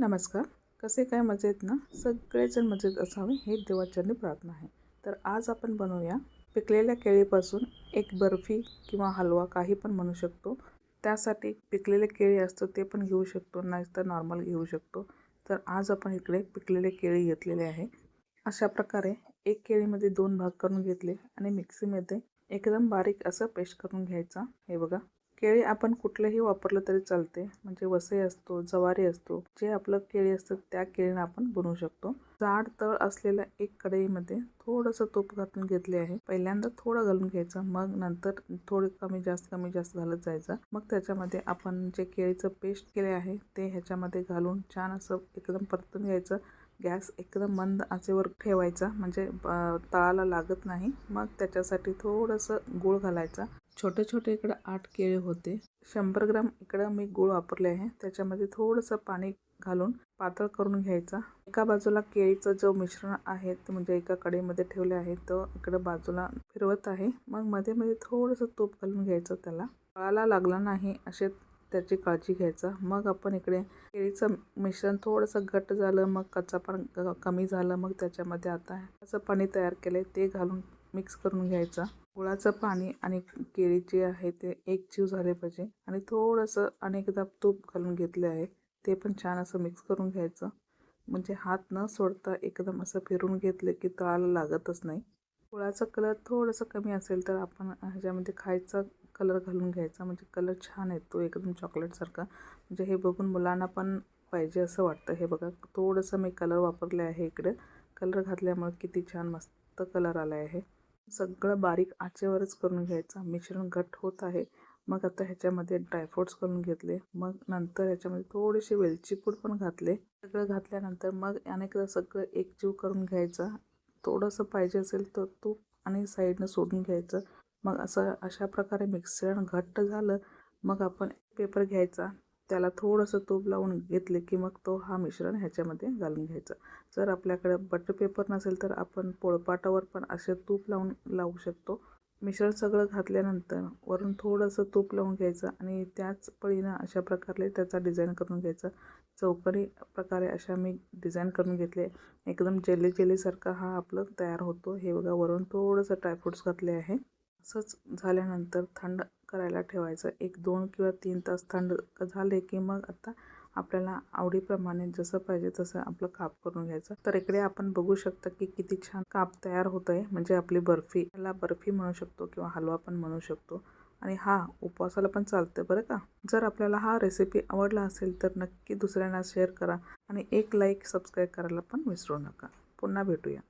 नमस्कार. कसे काय मजेत ना? सगळेजण मजेत असावे हे देवाचरणी प्रार्थना आहे. तर आज आपण बनवूया पिकलेल्या केळीपासून एक बर्फी किंवा हलवा काही पण म्हणू शकतो. त्यासाठी पिकलेले केळी असतं ते पण घेऊ शकतो नाहीतर नॉर्मल घेऊ शकतो. तर आज आपण इकडे पिकलेले केळी घेतलेले आहे. अशा प्रकारे एक केळीमध्ये दोन भाग करून घेतले आणि मिक्सीमध्ये एकदम बारीक असं पेस्ट करून घ्यायचा. हे बघा. केळी आपण कुठलंही वापरलं तरी चालते. म्हणजे वसई असतो जवारी असतो जे आपलं केळी असतं त्या केळीनं आपण बनवू शकतो. जाड तळ असलेल्या एक कढईमध्ये थोडंसं तूप घालून घेतले आहे. पहिल्यांदा थोडं घालून घ्यायचं मग नंतर थोडे कमी जास्त कमी जास्त घालत जायचं. मग त्याच्यामध्ये आपण जे केळीचं पेस्ट केले आहे ते ह्याच्यामध्ये घालून छान असं एकदम परतून घ्यायचं. गॅस एकदम मंद आचेवर ठेवायचा म्हणजे तळाला लागत नाही. मग त्याच्यासाठी थोडंसं गूळ घालायचा. छोटे छोटे इकडं आठ केळे होते. शंभर ग्राम इकडं मी गूळ वापरले आहे. त्याच्यामध्ये थोडंसं पाणी घालून पातळ करून घ्यायचा. एका बाजूला केळीचं जो मिश्रण आहे ते म्हणजे एका कडेमध्ये ठेवले आहे तो इकडं बाजूला फिरवत आहे. मग मध्ये मध्ये थोडंसं तूप घालून घ्यायचं त्याला. फळाला लागला नाही असे त्याची काळजी घ्यायचं. मग आपण इकडे केळीचं मिश्रण थोडंसं घट्ट झालं मग कच्चा पण कमी झालं मग त्याच्यामध्ये आता असं पाणी तयार केलं ते घालून मिक्स करून घ्यायचा. गुळाचं पाणी आणि केळी जे आहे ते एक जीव झाले पाहिजे. आणि थोडंसं अनेकदा तूप घालून घेतले आहे. ते पण छान असं मिक्स करून घ्यायचं. म्हणजे हात न सोडता एकदम असं फिरून घेतले की तळाला लागतच नाही. गुळाचा कलर थोडंसं कमी असेल तर आपण ह्याच्यामध्ये खायचा कलर घालून घ्यायचा. म्हणजे कलर छान येतो एकदम चॉकलेटसारखा म्हणजे हे बघून मुलांना पण पाहिजे असं वाटतं. हे बघा थोडंसं मी कलर वापरले आहे इकडे. कलर घातल्यामुळे किती छान मस्त कलर आला आहे सगळं बारीक आचेवरच करून घ्यायचा. मिश्रण घट्ट होत आहे. मग आता ह्याच्यामध्ये ड्रायफ्रूट्स करून घेतले. मग नंतर ह्याच्यामध्ये थोडीशी वेलचीपूड पण घातले. सगळं घातल्यानंतर मग अनेकदा सगळं एकजीव करून घ्यायचा. थोडंसं पाहिजे असेल तर तूप आणि साईडनं सोडून घ्यायचं. मग असं अशा प्रकारे मिक्सरण घट्ट झालं मग आपण पेपर घ्यायचा. त्याला थोडंसं तूप लावून घेतले की मग तो हा मिश्रण ह्याच्यामध्ये घालून घ्यायचा. जर आपल्याकडे बटर पेपर नसेल तर आपण पोळपाटावर पण असे तूप लावून लावू शकतो. मिश्रण सगळं घातल्यानंतर वरून थोडंसं तूप लावून घ्यायचं आणि त्याच पळीनं अशा प्रकारे त्याचा डिझाईन करून घ्यायचा. चौकरी प्रकारे अशा मी डिझाईन करून घेतले. एकदम जेली जेलीसारखा हा आपलं तयार होतो. हे बघा वरून थोडंसं ड्रायफ्रूट्स घातले आहे. असंच झाल्यानंतर थंड करायला ठेवायचं. एक दोन किंवा तीन तास थंड झाले की मग आता आपल्याला आवडीप्रमाणे जसं पाहिजे तसं आपलं काप करून घ्यायचं. तर इकडे आपण बघू शकता की किती छान काप तयार होत आहे म्हणजे आपली बर्फी याला बर्फी म्हणू शकतो किंवा हलवा पण म्हणू शकतो. आणि हा उपवासाला पण चालतं बरं का? जर आपल्याला हा रेसिपी आवडला असेल तर नक्की दुसऱ्यांना शेअर करा. आणि एक लाईक सबस्क्राईब करायला पण विसरू नका. पुन्हा भेटूया.